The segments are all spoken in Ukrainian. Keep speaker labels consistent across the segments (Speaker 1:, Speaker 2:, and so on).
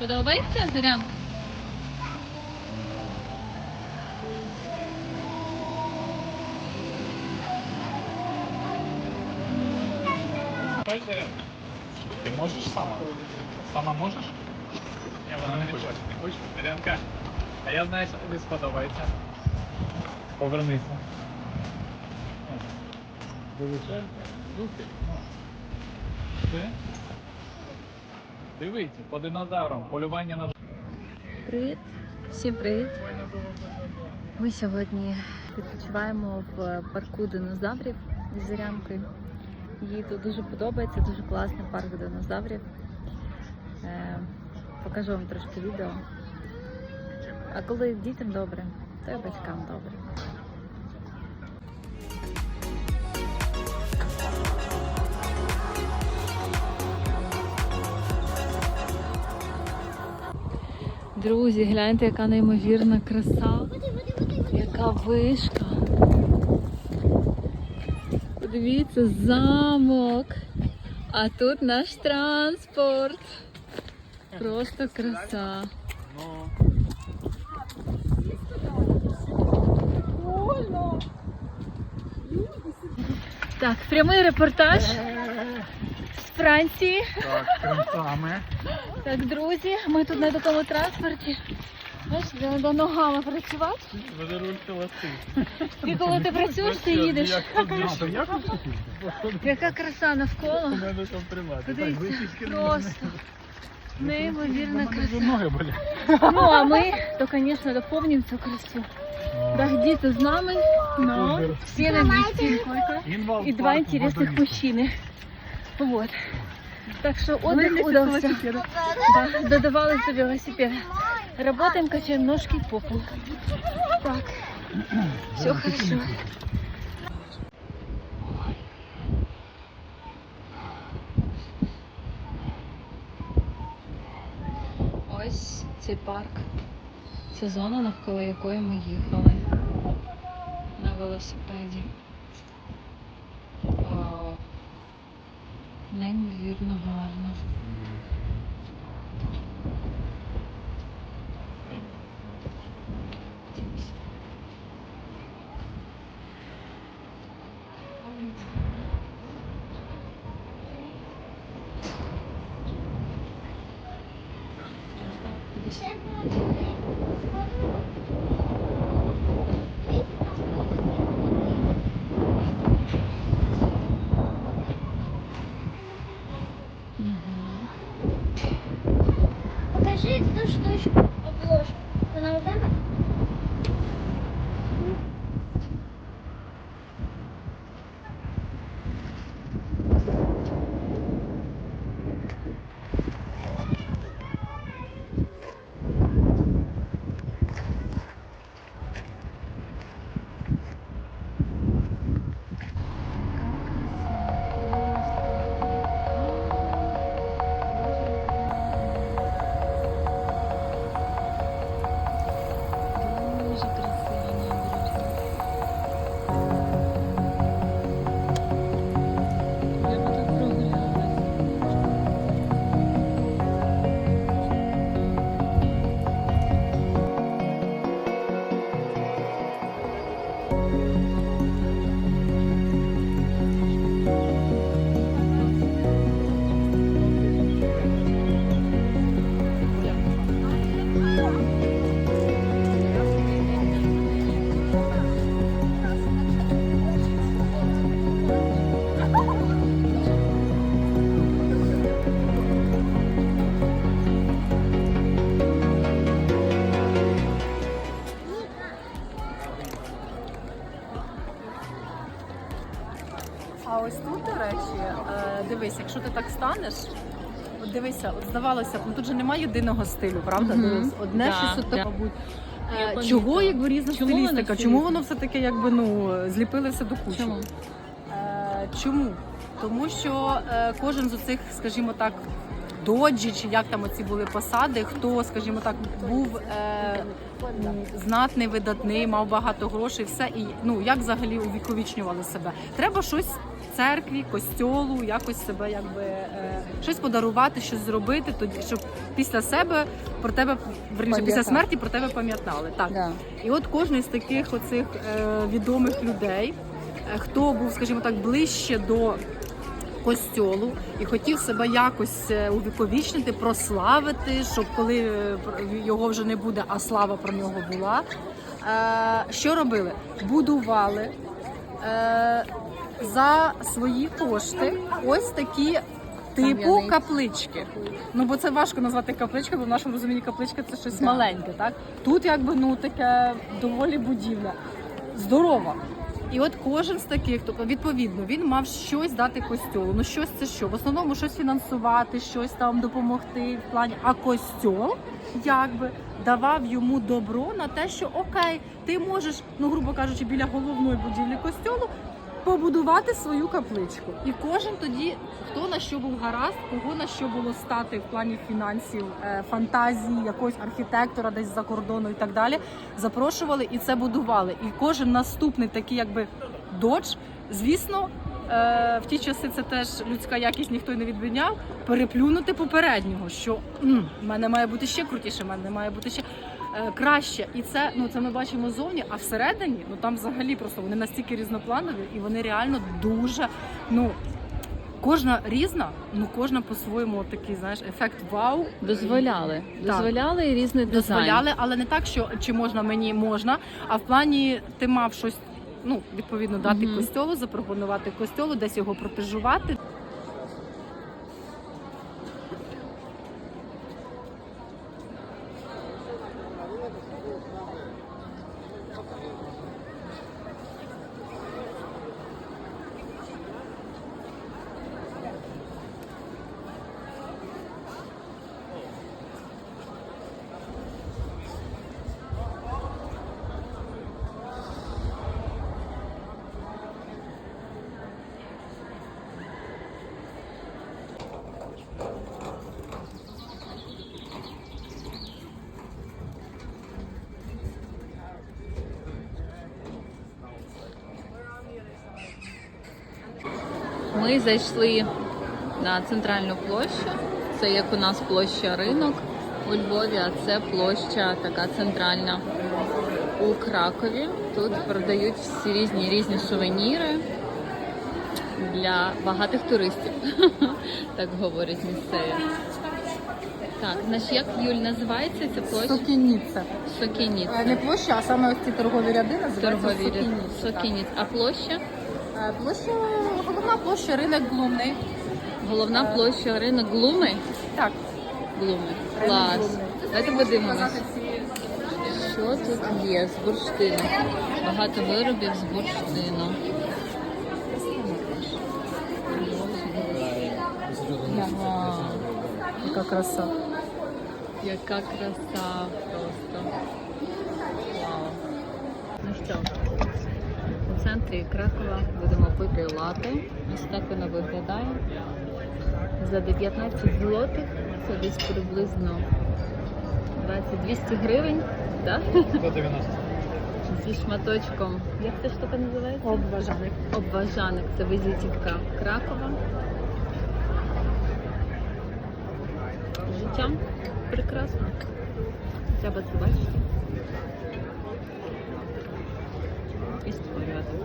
Speaker 1: Подобається Зорян?
Speaker 2: Ти можеш сама? Сама можеш? Я вона не хоче. Не хочеш? Марянка, а я знаю, що тобі сподобається. Повернися. Дивися. Слухай. Ти? Дивіться, по динозаврам, полювання на
Speaker 1: Привіт, всім привіт. Ми сьогодні відпочиваємо в парку динозаврів з Зорянкою. Їй тут дуже подобається, дуже класний парк динозаврів. Е, покажу вам трошки відео. А коли дітям добре, то й батькам добре. Друзі, гляньте, яка неймовірна краса. Яка вишка. Подивіться, замок. А тут наш транспорт. Просто краса. Так, прямий репортаж Франції.
Speaker 2: Так, красами.
Speaker 1: Так, друзі, ми тут на такому транспорті. Бачите, треба ногами працювати.
Speaker 2: Буде руль холостий.
Speaker 1: І коли ти працюєш, ти їдеш. Яка краса навколо. Подивіться, просто неймовірна краса.
Speaker 2: Ноги болять.
Speaker 1: Ну а ми, то, звісно, доповнимо цю красу. Так, діти з нами, но всі на місці
Speaker 2: Інвал
Speaker 1: і два інтересних мужчини. Вот. Так що отдых удався. Да, додавали до велосипеда. Работаем, качаем ножки и попу. Так, все хорошо. Ось цей парк. Це зона, навколо якої ми їхали на велосипеді. Неймовірно гарно.
Speaker 3: Покажи
Speaker 4: Станеш, от дивися, от здавалося б, ну тут же немає єдиного стилю, правда?
Speaker 1: Мгм.
Speaker 4: Дивись, одне
Speaker 1: Да,
Speaker 4: щось от
Speaker 1: да.
Speaker 4: так, мабуть.
Speaker 1: Я
Speaker 4: Е,
Speaker 1: помітила.
Speaker 4: Чого якби різна
Speaker 1: Чому вона
Speaker 4: стилістика?
Speaker 1: стилістика?
Speaker 4: Чому воно все таки якби ну зліпили все до кучі?
Speaker 1: Чому?
Speaker 4: Е, Чому? Тому що е, кожен з оцих, скажімо так, доджі, чи як там оці були посади, хто, скажімо так, був е, м, знатний, видатний, мав багато грошей, все і ну як взагалі увіковічнювали себе. Треба щось церкві, костьолу, якось себе, якби е, щось подарувати, щось зробити, тоді щоб після себе про тебе верніше, після смерті про тебе пам'ятали. Так.
Speaker 1: Да.
Speaker 4: І от кожен з таких оцих е, відомих людей, е, хто був, скажімо так, ближче до костьолу і хотів себе якось е, увіковічнити, прославити, щоб коли е, його вже не буде, а слава про нього була. Е, що робили? Будували за свої кошти ось такі. Типу каплички. Ну бо це важко назвати капличкою, бо в нашому розумінні капличка це щось маленьке, так? Тут якби ну таке доволі будівля. Здорова. І от кожен з таких, тобто відповідно, він мав щось дати костьолу. Ну щось це що? В основному щось фінансувати, щось там допомогти в плані. А костьол якби давав йому добро на те, що окей, ти можеш, ну грубо кажучи, біля головної будівлі костьолу побудувати свою капличку. І кожен тоді, хто на що був гаразд, кого на що було стати в плані фінансів, е, фантазії, якогось архітектора десь за кордону і так далі, запрошували і це будували. І кожен наступний такий, якби додж, звісно. Е, В ті часи це теж людська якість ніхто й не відміняв. Переплюнути попереднього, що «М, в мене має бути ще крутіше, в мене має бути ще е, краще. І це ну це ми бачимо зовні. А всередині, ну там взагалі просто вони настільки різнопланові, і вони реально дуже ну. Кожна різна, ну кожна по-своєму такий, знаєш, ефект вау.
Speaker 1: Дозволяли.
Speaker 4: Так.
Speaker 1: Дозволяли і різний дизайн.
Speaker 4: Дозволяли, але не так, що чи можна мені можна, а в плані ти мав щось, ну відповідно, дати
Speaker 1: Мгм.
Speaker 4: костьолу, запропонувати костьолу, десь його протежувати.
Speaker 1: Ми зайшли на центральну площу. Це як у нас площа ринок у Львові, а це площа така центральна у Кракові. Тут продають всі різні різні сувеніри для багатих туристів, так говорять місцеві. Так, значить, як Юль називається ця площа?
Speaker 4: Сокініця.
Speaker 1: Сокініця.
Speaker 4: Не площа, а саме ось ці торгові ряди називаються
Speaker 1: Торгові ряди.
Speaker 4: Сокініця.
Speaker 1: А площа?
Speaker 4: Е, Площа, головна площа ринок Глумний.
Speaker 1: Головна площа ринок Глуми.
Speaker 4: Так,
Speaker 1: Глуми. Клас. Давайте подивимось. Що тут є з бурштину? Багато виробів з бурштину. Ага,
Speaker 4: яка краса.
Speaker 1: яка краса просто. Вау. Ну що, у центрі Кракова будемо пити лати. Ось так воно виглядає. За 19 злотих це десь приблизно 20-200 гривень. Так?
Speaker 2: 190.
Speaker 1: Зі шматочком. Як ця штука називається?
Speaker 4: Обважаний.
Speaker 1: Обважаник. Це візитівка Кракова. Життя прекрасно. Треба це бачити. І створювати.
Speaker 4: Мені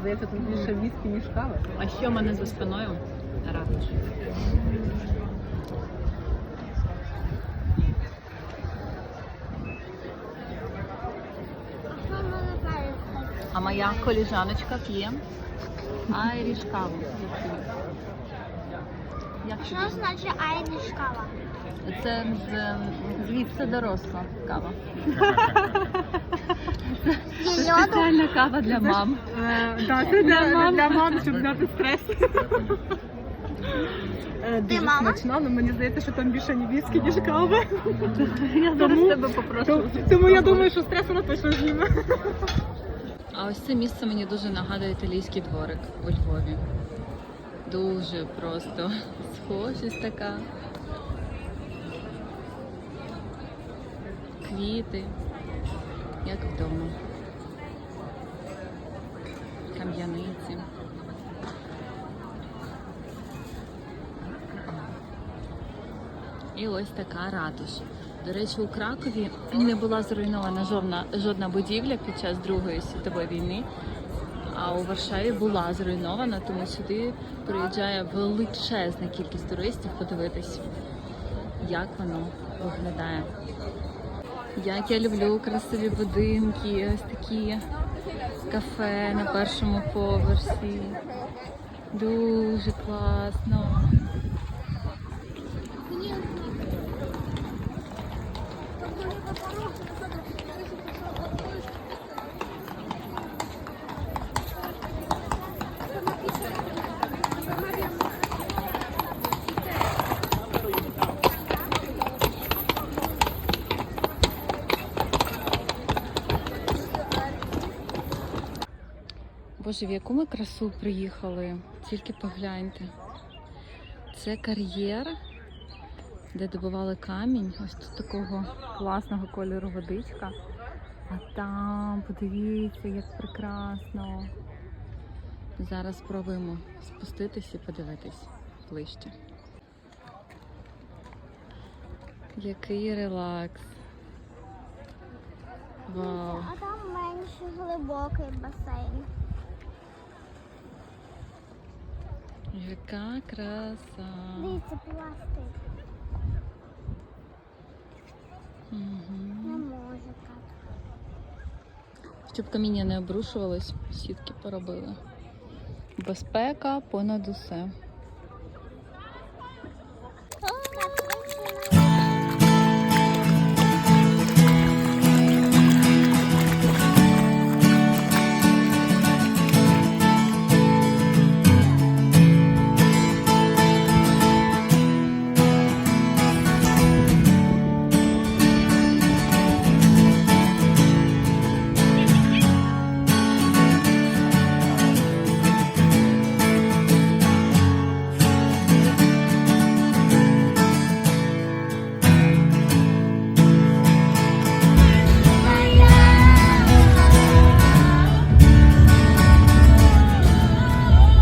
Speaker 4: здається, тут більше віскі, ніж кави.
Speaker 1: А ще в мене за спиною ратуш. А моя коліжаночка п'є айріш каву.
Speaker 3: Що значить айріш кава?
Speaker 1: Це з звідси доросла кава. Спеціальна кава для мам.
Speaker 4: Так, це для мам, для мам, щоб зняти стрес. Е, Дуже
Speaker 3: мама?
Speaker 4: смачно, але мені здається, що там більше ні віскі, ніж кави.
Speaker 1: Я зараз тебе попрошу.
Speaker 4: Тому я думаю, що стрес вона точно зніме.
Speaker 1: А ось це місце мені дуже нагадує італійський дворик у Львові. Дуже просто схожість така. Квіти, як вдома. Кам'яниці. І ось така ратуша. До речі, у Кракові не була зруйнована жодна, жодна будівля під час Другої світової війни. А у Варшаві була зруйнована, тому сюди приїжджає величезна кількість туристів подивитись, як воно виглядає. Як я люблю красиві будинки, ось такі кафе на першому поверсі. Дуже класно. Боже, в яку ми красу приїхали. Тільки погляньте. Це кар'єр, де добували камінь. Ось тут такого класного кольору водичка. А там, подивіться, як прекрасно. Зараз спробуємо спуститись і подивитись ближче. Який релакс. Вау.
Speaker 3: А там менш глибокий басейн.
Speaker 1: Яка краса.
Speaker 3: Дивіться, пластик. Не може так.
Speaker 1: Щоб каміння не обрушувалось, сітки поробили. Безпека понад усе.